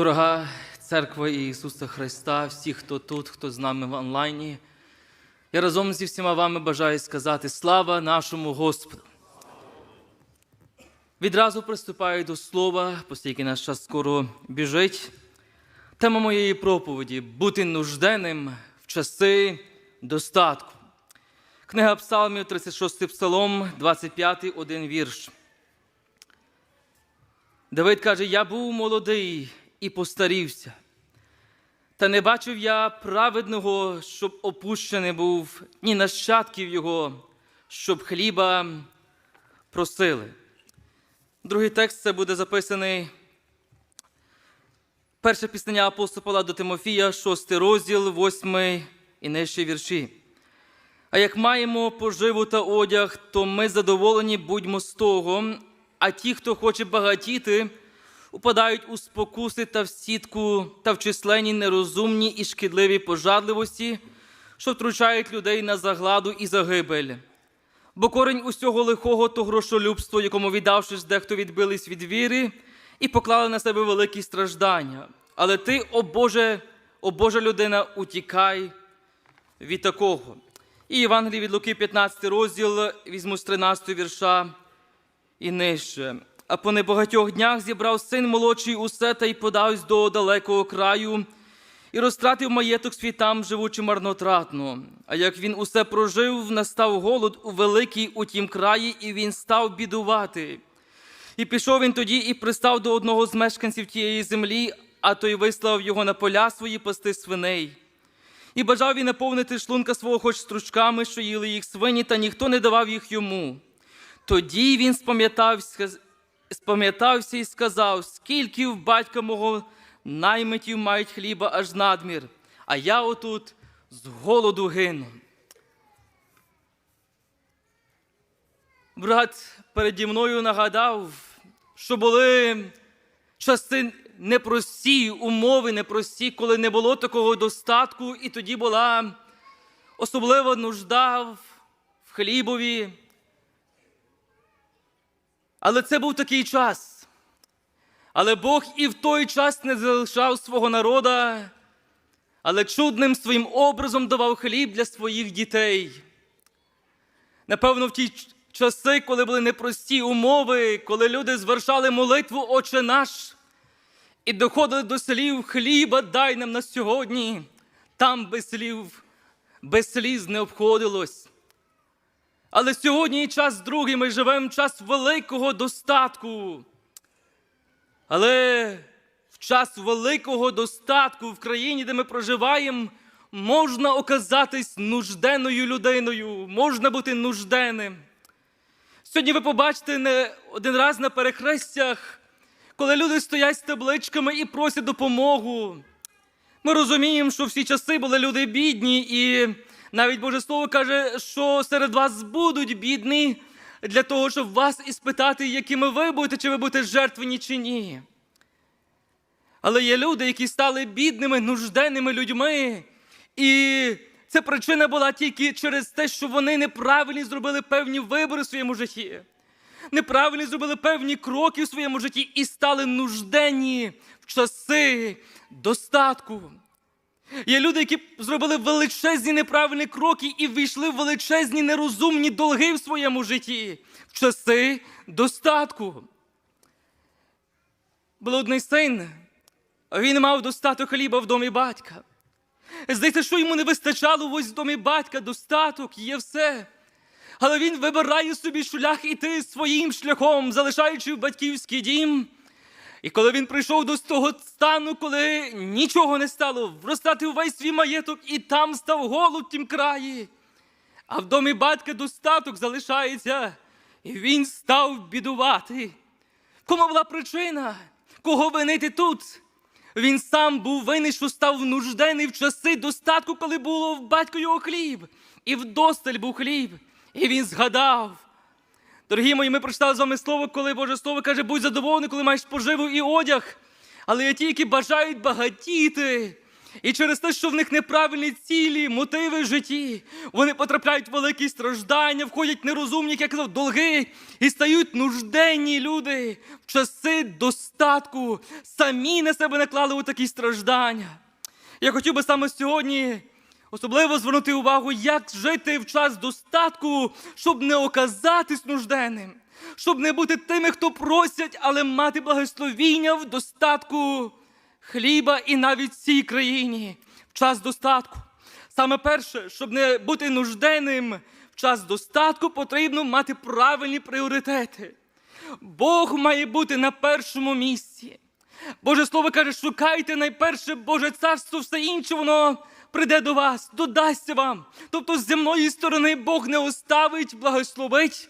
Дорога церква Ісуса Христа, всі, хто тут, хто з нами в онлайні, я разом зі всіма вами бажаю сказати слава нашому Господу. Відразу приступаю до слова, оскільки наш час скоро біжить. Тема моєї проповіді бути нужденним в часи достатку. Книга Псалмів, 36 псалом, 25, один вірш. Давид каже: Я був молодий і постарівся. Та не бачив я праведного, щоб опущений був, ні нащадків його, щоб хліба просили. Другий текст це буде записаний. Перше піснення апостола до Тимофія, 6 розділ, 8 і нижчі вірші. А як маємо поживу та одяг, то ми задоволені будьмо з того, а ті, хто хоче багатіти, упадають у спокуси та в сітку та в численні нерозумні і шкідливі пожадливості, що втручають людей на загладу і загибель. Бо корінь усього лихого то грошолюбство, якому віддавшись, дехто відбились від віри і поклали на себе великі страждання. Але ти, о Боже, о Божа людина, утікай від такого. І Євангелії від Луки, 15 розділ, візьму з 13 вірша і нижче. А по небагатьох днях зібрав син молодший усе та й подавсь до далекого краю, і розтратив маєток свій там, живучи марнотратно. А як він усе прожив, настав голод у великий у тім краї, і він став бідувати. І пішов він тоді і пристав до одного з мешканців тієї землі, а той вислав його на поля свої пасти свиней. І бажав він наповнити шлунка свого хоч стручками, що їли їх свині, та ніхто не давав їх йому. Тоді він спам'ятався, спам'ятався і сказав, скільки в батька мого наймитів мають хліба аж надмір, а я отут з голоду гину. Брат переді мною нагадав, що були часи непрості, умови непрості, коли не було такого достатку, і тоді була особлива нужда в хлібові. Але це був такий час. Але Бог і в той час не залишав свого народа, але чудним своїм образом давав хліб для своїх дітей. Напевно, в ті часи, коли були непрості умови, коли люди звершали молитву Отче наш і доходили до слів хліба дай нам на сьогодні, там без слів, без сліз не обходилось. Але сьогодні і час другий, ми живемо час великого достатку. Але в час великого достатку в країні, де ми проживаємо, можна оказатись нужденною людиною, можна бути нужденним. Сьогодні ви побачите не один раз на перехрестях, коли люди стоять з табличками і просять допомогу. Ми розуміємо, що всі часи були люди бідні, і навіть Боже Слово каже, що серед вас будуть бідні для того, щоб вас іспитати, якими ви будете, чи ви будете жертвені, чи ні. Але є люди, які стали бідними, нужденними людьми. І ця причина була тільки через те, що вони неправильно зробили певні вибори в своєму житті. Неправильно зробили певні кроки в своєму житті і стали нужденні в часи достатку. Є люди, які зробили величезні неправильні кроки і ввійшли в величезні нерозумні долги в своєму житті в часи достатку. Блудний син, він мав достаток хліба в домі батька. Здається, що йому не вистачало ось в домі батька достаток, є все. Але він вибирає собі шлях іти своїм шляхом, залишаючи батьківський дім. І коли він прийшов до того стану, коли нічого не стало, вростати увесь свій маєток, і там став голод в тім краї. А в домі батька достаток залишається, і він став бідувати. Кому була причина? Кого винити тут? Він сам був винний, що став нужденний в часи достатку, коли було в батько його хліб, і вдосталь був хліб. І він згадав. Дорогі мої, ми прочитали з вами слово, коли Боже Слово каже, будь задоволений, коли маєш поживу і одяг. Але є ті, які бажають багатіти. І через те, що в них неправильні цілі, мотиви в житті, вони потрапляють в великі страждання, входять нерозумні, як я казав, долги і стають нужденні люди в часи достатку, самі на себе наклали у такі страждання. Я хотів би саме сьогодні особливо звернути увагу, як жити в час достатку, щоб не оказатись нужденним, щоб не бути тими, хто просять, але мати благословіння в достатку хліба і навіть цій країні в час достатку. Саме перше, щоб не бути нужденним в час достатку, потрібно мати правильні пріоритети. Бог має бути на першому місці. Боже Слово каже, шукайте найперше Боже царство, все інше воно прийде до вас, додасться вам. Тобто з земної сторони Бог не оставить, благословить.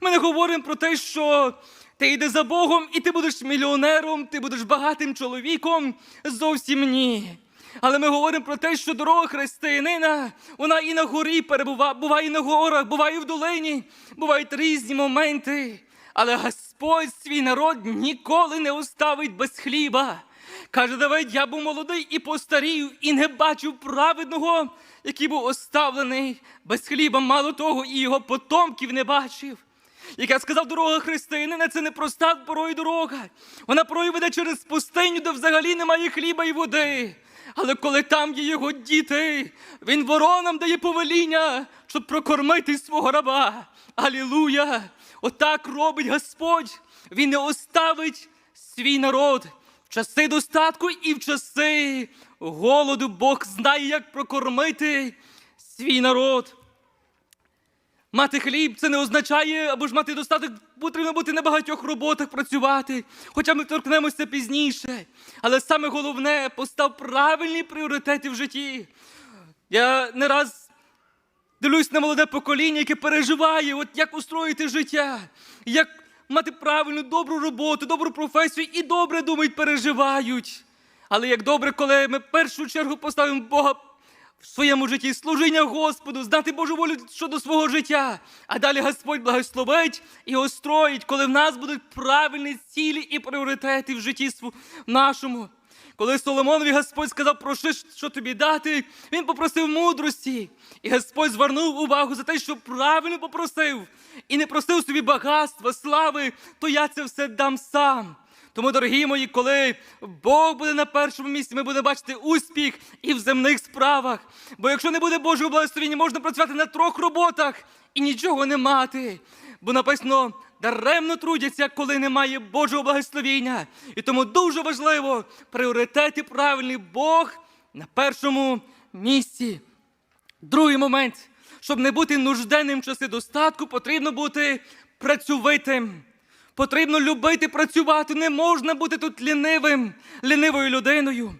Ми не говоримо про те, що ти йди за Богом і ти будеш мільйонером, ти будеш багатим чоловіком. Зовсім ні. Але ми говоримо про те, що дорога християнина, вона і на горі перебуває, буває і на горах, буває і в долині, бувають різні моменти. Але Господь свій народ ніколи не оставить без хліба. Каже Давид, я був молодий і постарів, і не бачив праведного, який був оставлений без хліба. Мало того, і його потомків не бачив. Як я сказав, дорога християнина це не проста порою дорога. Вона порою веде через пустиню, де взагалі немає хліба і води. Але коли там є його діти, він воронам дає повеління, щоб прокормити свого раба. Алілуя! Отак робить Господь. Він не оставить свій народ часи достатку і в часи голоду. Бог знає, як прокормити свій народ. Мати хліб це не означає, або ж мати достаток, потрібно бути на багатьох роботах працювати. Хоча ми торкнемося пізніше. Але саме головне постав правильні пріоритети в житті. Я не раз дивлюсь на молоде покоління, яке переживає, от як устроїти життя, як мати правильну, добру роботу, добру професію і добре думають, переживають. Але як добре, коли ми в першу чергу поставимо Бога в своєму житті, служіння Господу, знати Божу волю щодо свого життя. А далі Господь благословить і остроїть, коли в нас будуть правильні цілі і пріоритети в житті нашому. Коли Соломонові Господь сказав, проси, що тобі дати, він попросив мудрості. І Господь звернув увагу за те, що правильно попросив, і не просив собі багатства, слави, то я це все дам сам. Тому, дорогі мої, коли Бог буде на першому місці, ми будемо бачити успіх і в земних справах. Бо якщо не буде Божого благословення, можна працювати на трьох роботах і нічого не мати. Бо написано, даремно трудяться, коли немає Божого благословення. І тому дуже важливо пріоритети правильні Бог на першому місці. Другий момент, щоб не бути нужденним в часи достатку, потрібно бути працьовитим. Потрібно любити працювати. Не можна бути тут лінивим, лінивою людиною.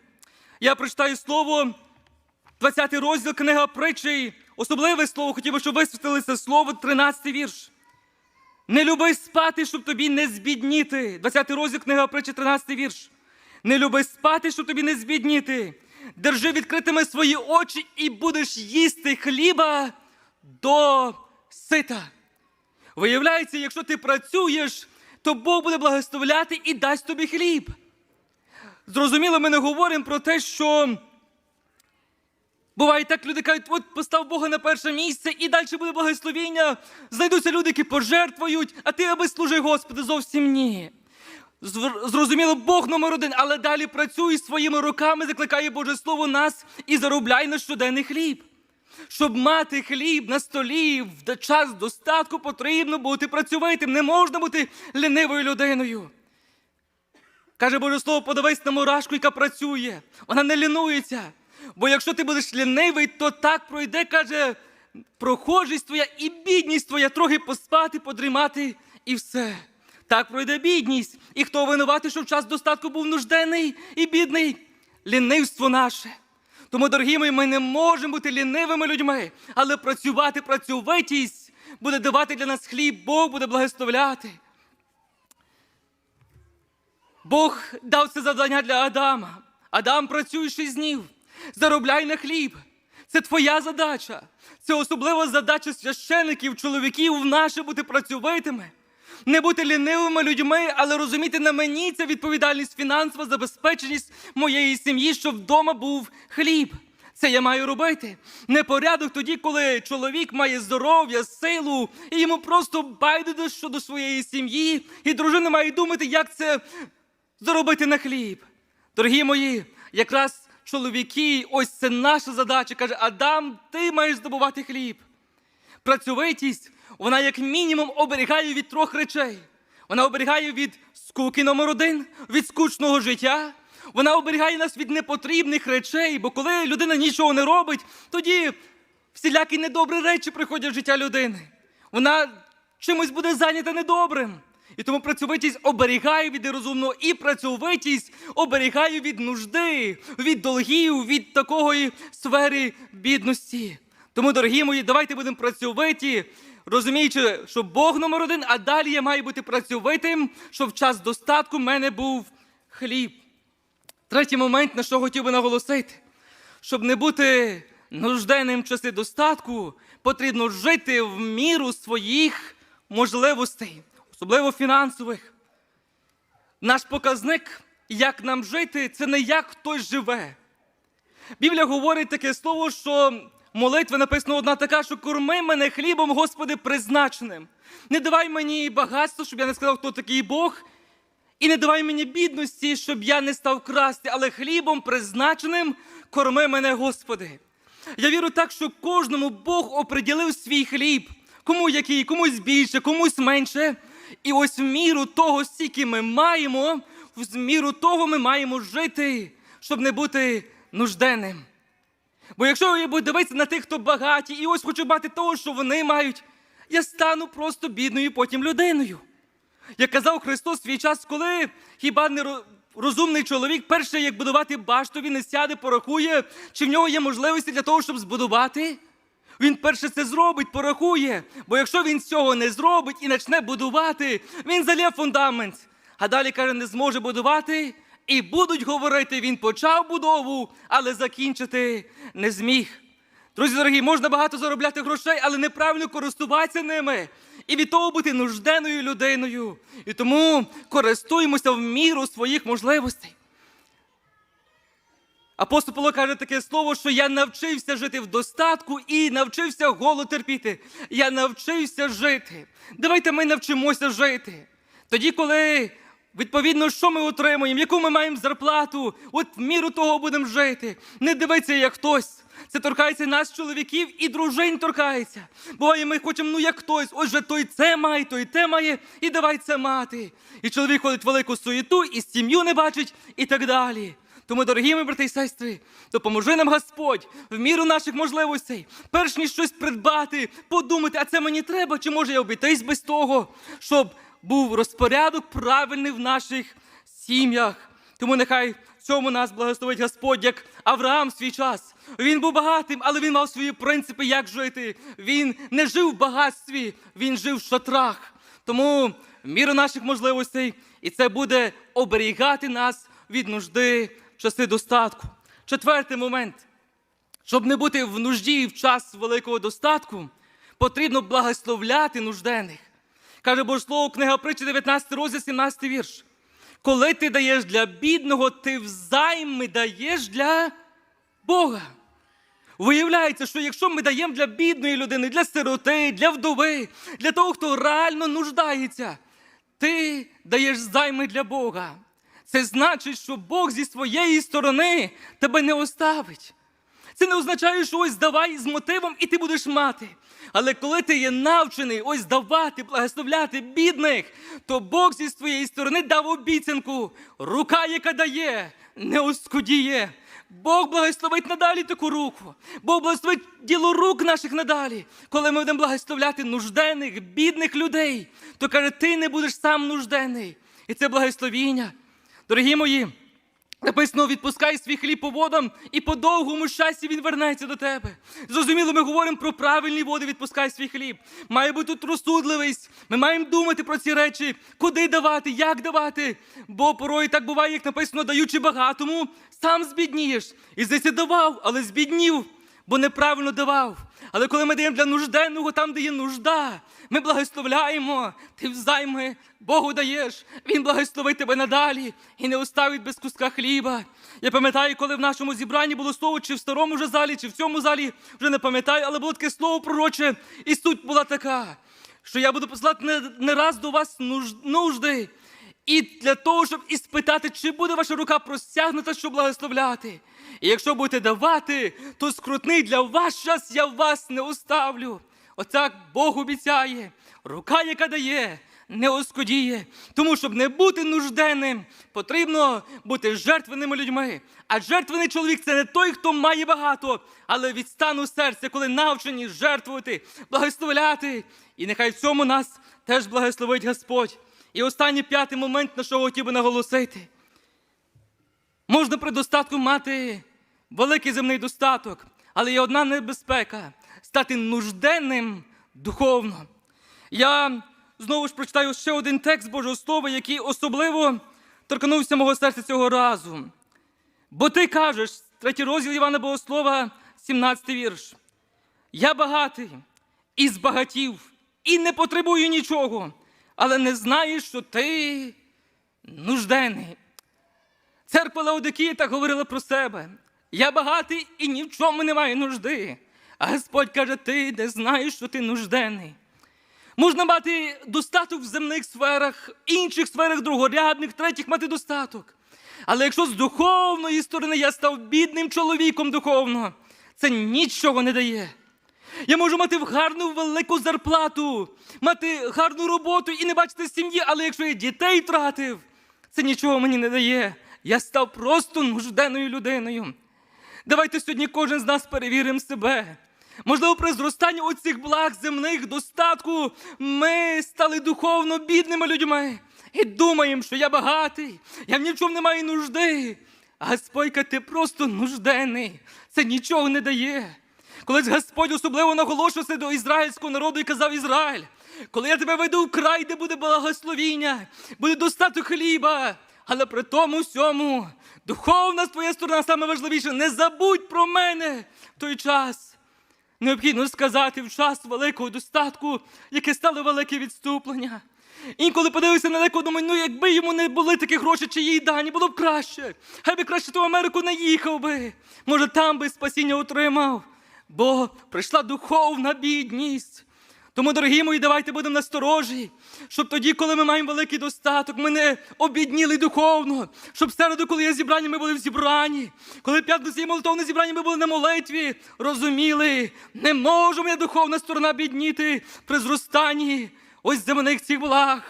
Я прочитаю слово, 20 розділ книга притчі. Особливе слово, хотів би, щоб це слово, 13 вірш. Не люби спати, щоб тобі не збідніти. 20 розділ книга притчі, 13 вірш. Не люби спати, щоб тобі не збідніти. Держи відкритими свої очі і будеш їсти хліба до сита. Виявляється, якщо ти працюєш, то Бог буде благословляти і дасть тобі хліб. Зрозуміло, ми не говоримо про те, що буває так, люди кажуть, от постав Бога на перше місце і далі буде благословіння. Знайдуться люди, які пожертвують, а ти аби служи Господу зовсім ні. Зрозуміло, Бог номер один, але далі працюй своїми руками, закликає Боже Слово нас і заробляй на щоденний хліб. Щоб мати хліб на столі в час достатку, потрібно бути працьовитим. Не можна бути лінивою людиною. Каже Боже Слово, подивись на мурашку, яка працює. Вона не лінується. Бо якщо ти будеш лінивий, то так пройде, каже, прохожість твоя і бідність твоя, трохи поспати, подрімати і все. Так пройде бідність. І хто винуватий, що в час достатку був нужденний і бідний? Лінивство наше. Тому, дорогі мої, ми не можемо бути лінивими людьми, але працювати, працьовитість буде давати для нас хліб, Бог буде благословляти. Бог дав це завдання для Адама. Адам працює шість днів, заробляй на хліб. Це твоя задача. Це особлива задача священиків, чоловіків в наше бути працьовитими. Не бути лінивими людьми, але розуміти на мені це відповідальність фінансова забезпеченість моєї сім'ї, щоб вдома був хліб. Це я маю робити. Непорядок тоді, коли чоловік має здоров'я, силу, і йому просто байдуже щодо своєї сім'ї, і дружина має думати, як це заробити на хліб. Дорогі мої, якраз чоловіки, ось це наша задача. Каже, Адам, ти маєш здобувати хліб. Працьовитість, вона як мінімум оберігає від трьох речей. Вона оберігає від скуки номер один, від скучного життя. Вона оберігає нас від непотрібних речей, бо коли людина нічого не робить, тоді всілякі недобрі речі приходять в життя людини. Вона чимось буде зайнята недобрим. І тому працьовитість оберігає від нерозумного, і працьовитість оберігає від нужди, від долгів, від такої сфери бідності. Тому, дорогі мої, давайте будемо працьовиті, розуміючи, що Бог номер один, а далі я маю бути працьовитим, щоб в час достатку в мене був хліб. Третій момент, на що хотів би наголосити, щоб не бути нужденним в часи достатку, потрібно жити в міру своїх можливостей, особливо фінансових. Наш показник, як нам жити, це не як хтось живе. Біблія говорить таке слово, що молитва написана одна така, що корми мене хлібом, Господи, призначеним. Не давай мені багатство, щоб я не сказав, хто такий Бог. І не давай мені бідності, щоб я не став красти, але хлібом призначеним корми мене, Господи. Я вірю так, що кожному Бог оприділив свій хліб, кому який, комусь більше, комусь менше. І ось в міру того, скільки ми маємо, в міру того ми маємо жити, щоб не бути нужденним. Бо якщо я буду дивитися на тих, хто багаті, і ось хочу мати того, що вони мають, я стану просто бідною потім людиною. Як казав Христос свій час, коли хіба не розумний чоловік, перше, як будувати башту, він не сяде, порахує, чи в нього є можливості для того, щоб збудувати. Він перше це зробить, порахує. Бо якщо він цього не зробить і почне будувати, він залє фундамент. А далі каже, не зможе будувати. І будуть говорити, він почав будову, але закінчити не зміг. Друзі дорогі, можна багато заробляти грошей, але неправильно користуватися ними. І від того бути нужденною людиною. І тому користуємося в міру своїх можливостей. Апостол Павло каже таке слово, що я навчився жити в достатку і навчився голод терпіти. Я навчився жити. Давайте ми навчимося жити. Тоді, коли відповідно, що ми отримуємо, яку ми маємо зарплату, от в міру того будемо жити. Не дивиться, як хтось. Це торкається нас, чоловіків, і дружин торкається. Буває, ми хочемо, ну як хтось, ось же той це має, той те має, і давай це мати. І чоловік ходить в велику суєту, і сім'ю не бачить, і так далі. Тому, дорогі мої брати і сестри, допоможи нам Господь в міру наших можливостей, перш ніж щось придбати, подумати, а це мені треба, чи може я обійтись без того, щоб був розпорядок правильний в наших сім'ях. Тому нехай в цьому нас благословить Господь, як Авраам в свій час. Він був багатим, але він мав свої принципи, як жити. Він не жив в багатстві, він жив в шатрах. Тому міру наших можливостей, і це буде оберігати нас від нужди часи достатку. Четвертий момент. Щоб не бути в нужді в час великого достатку, потрібно благословляти нужденних. Каже Божеслово, книга притчі, 19 розділ, 17 вірш. Коли ти даєш для бідного, ти взайми даєш для Бога. Виявляється, що якщо ми даємо для бідної людини, для сироти, для вдови, для того, хто реально нуждається, ти даєш займи для Бога. Це значить, що Бог зі своєї сторони тебе не оставить. Це не означає, що ось давай з мотивом і ти будеш мати. Але коли ти є навчений ось давати, благословляти бідних, то Бог зі своєї сторони дав обіцянку. Рука, яка дає, не оскудіє. Бог благословить надалі таку руку. Бог благословить діло рук наших надалі. Коли ми будемо благословляти нужденних, бідних людей, то каже, ти не будеш сам нужденний. І це благословіння. Дорогі мої, Написано, відпускай свій хліб по водам, і по довгому щасті він вернеться до тебе. Зрозуміло, ми говоримо про правильні води, відпускай свій хліб. Має бути тут розсудливість. Ми маємо думати про ці речі, куди давати, як давати. Бо порой так буває, як написано, даючи багатому, сам збіднієш. І здесь давав, але збіднів. Бо неправильно давав. Але коли ми даємо для нужденного, там, де є нужда, ми благословляємо, ти взайми, Богу даєш, Він благословить тебе надалі і не оставить без куска хліба. Я пам'ятаю, коли в нашому зібранні було слово, чи в старому вже залі, чи в цьому залі, вже не пам'ятаю, але було таке слово пророче, і суть була така, що я буду посилати не, раз до вас нуж- нужди. І для того, щоб іспитати, чи буде ваша рука простягнута, щоб благословляти. І якщо будете давати, то скрутний для вас час я вас не оставлю. Отак Бог обіцяє, рука, яка дає, не оскодіє. Тому, щоб не бути нужденним, потрібно бути жертвеними людьми. А жертвений чоловік це не той, хто має багато, але від стану серця, коли навчені жертвувати, благословляти. І нехай в цьому нас теж благословить Господь. І останній п'ятий момент, на що хотів би наголосити. Можна при достатку мати великий земний достаток, але є одна небезпека стати нужденним духовно. Я знову ж прочитаю ще один текст Божого Слова, який особливо торкнувся мого серця цього разу. Бо ти кажеш, третій розділ Івана Богослова, 17 вірш. Я багатий і збагатів, і не потребую нічого, але не знаєш, що ти нужденний. Церква Лаодикія так говорила про себе. Я багатий і ні в чому не маю нужди. А Господь каже, ти не знаєш, що ти нужденний. Можна мати достаток в земних сферах, інших сферах другорядних, третіх мати достаток. Але якщо з духовної сторони я став бідним чоловіком духовно, це нічого не дає. Я можу мати гарну велику зарплату, мати гарну роботу і не бачити сім'ї, але якщо я дітей втратив, це нічого мені не дає. Я став просто нужденною людиною. Давайте сьогодні кожен з нас перевіримо себе. Можливо, при зростанні оцих благ земних достатку ми стали духовно бідними людьми і думаємо, що я багатий, я в чому не маю нужди. А Господь ти просто нужденний. Це нічого не дає. Колись Господь особливо наголошувався до ізраїльського народу і казав Ізраїль, коли я тебе веду в край, де буде благословіння, буде достаток хліба, але при тому всьому духовна твоя сторона саме важливіше. Не забудь про мене в той час. Необхідно сказати в час великого достатку, яке стало велике відступлення. Інколи подивився на далеко, думаю, ну якби йому не були такі гроші, чи їй дані, було б краще. Хай би краще ту Америку не їхав би. Може, там би спасіння отримав. Бо прийшла духовна бідність. Тому, дорогі мої, давайте будемо насторожі, щоб тоді, коли ми маємо великий достаток, ми не обідніли духовно, щоб середу, коли є зібрання, ми були в зібранні. Коли п'ятниця є молитовне зібрання, ми були на молитві, розуміли, не може моя духовна сторона бідніти при зростанні ось земних цих благ.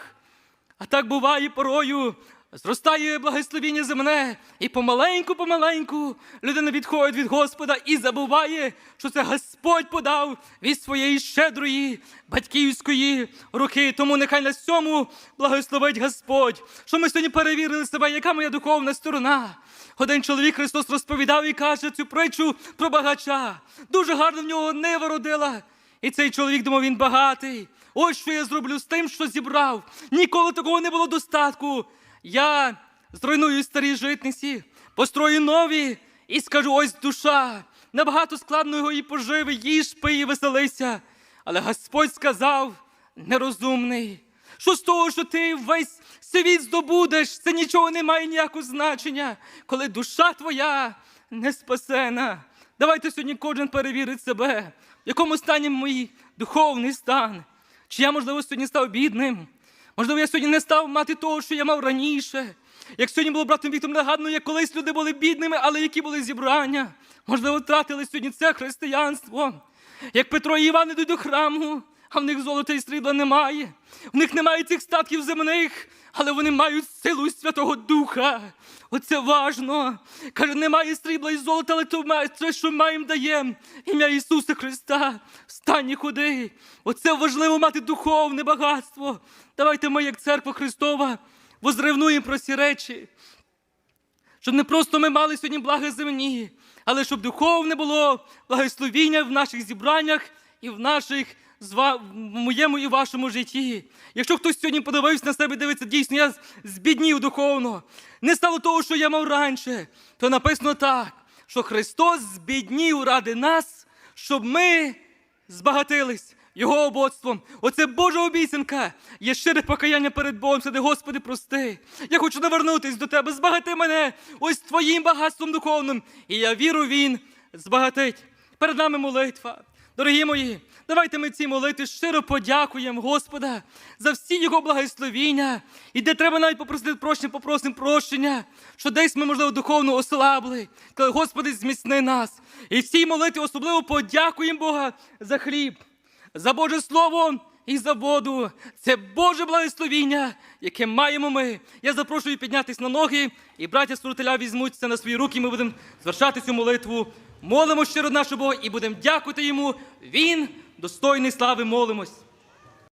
А так буває порою. Зростає благословіння земне, і помаленьку, помаленьку людина відходить від Господа і забуває, що це Господь подав від своєї щедрої батьківської руки. Тому нехай на цьому благословить Господь, що ми сьогодні перевірили себе, яка моя духовна сторона. Один чоловік Христос розповідав і каже цю притчу про багача. Дуже гарно в нього нива родила. І цей чоловік думав, він багатий. Ось що я зроблю з тим, що зібрав. Ніколи такого не було достатку. Я зруйную старі житниці, построю нові і скажу: ось душа, набагато складно його і поживи, їж, пий і веселися. Але Господь сказав нерозумний. Що з того, що ти весь світ здобудеш, це нічого не має ніякого значення, коли душа твоя не спасена. Давайте сьогодні кожен перевірить себе, в якому стані мій духовний стан. Чи я, можливо, сьогодні став бідним? Можливо, я сьогодні не став мати того, що я мав раніше. Як сьогодні було братом Віктором нагадано, як колись люди були бідними, але які були зібрання. Можливо, втратили сьогодні це християнство. Як Петро і Іван ідуть до храму, а в них золота і срібла немає. В них немає цих статків земних, але вони мають силу Святого Духа. Оце важно. Каже, немає срібла і золота, але то те, що маємо, даємо. Ім'я Ісуса Христа. Встань і ходи. Оце важливо мати духовне багатство. Давайте ми, як церква Христова, возревнуємо про ці речі. Щоб не просто ми мали сьогодні благи земні, але щоб духовне було благословіння в наших зібраннях і в наших в моєму і вашому житті. Якщо хтось сьогодні подивився на себе, дивиться, дійсно, я збіднів духовно, не стало того, що я мав раніше, то написано так, що Христос збіднів ради нас, щоб ми збагатились його обоцтвом. Оце Божа обіцянка. Є щире покаяння перед Богом. Сиди, Господи, прости. Я хочу навернутись до Тебе. Збагати мене ось твоїм багатством духовним. І я віру, Він збагатить. Перед нами молитва. Дорогі мої, давайте ми ці молитви щиро подякуємо Господа за всі його благословіння. І де треба навіть попросити прощення, попросимо прощення, що десь ми, можливо, духовно ослабли. Коли Господи, зміцни нас. І в цій молитві особливо подякуємо Бога за хліб, за Боже Слово і за воду. Це Боже благословіння, яке маємо ми. Я запрошую піднятися на ноги, і браття служителя візьмуться на свої руки. Ми будемо звершати цю молитву. Молимо щиро нашого Бога і будемо дякувати йому. Він достойний слави, молимось.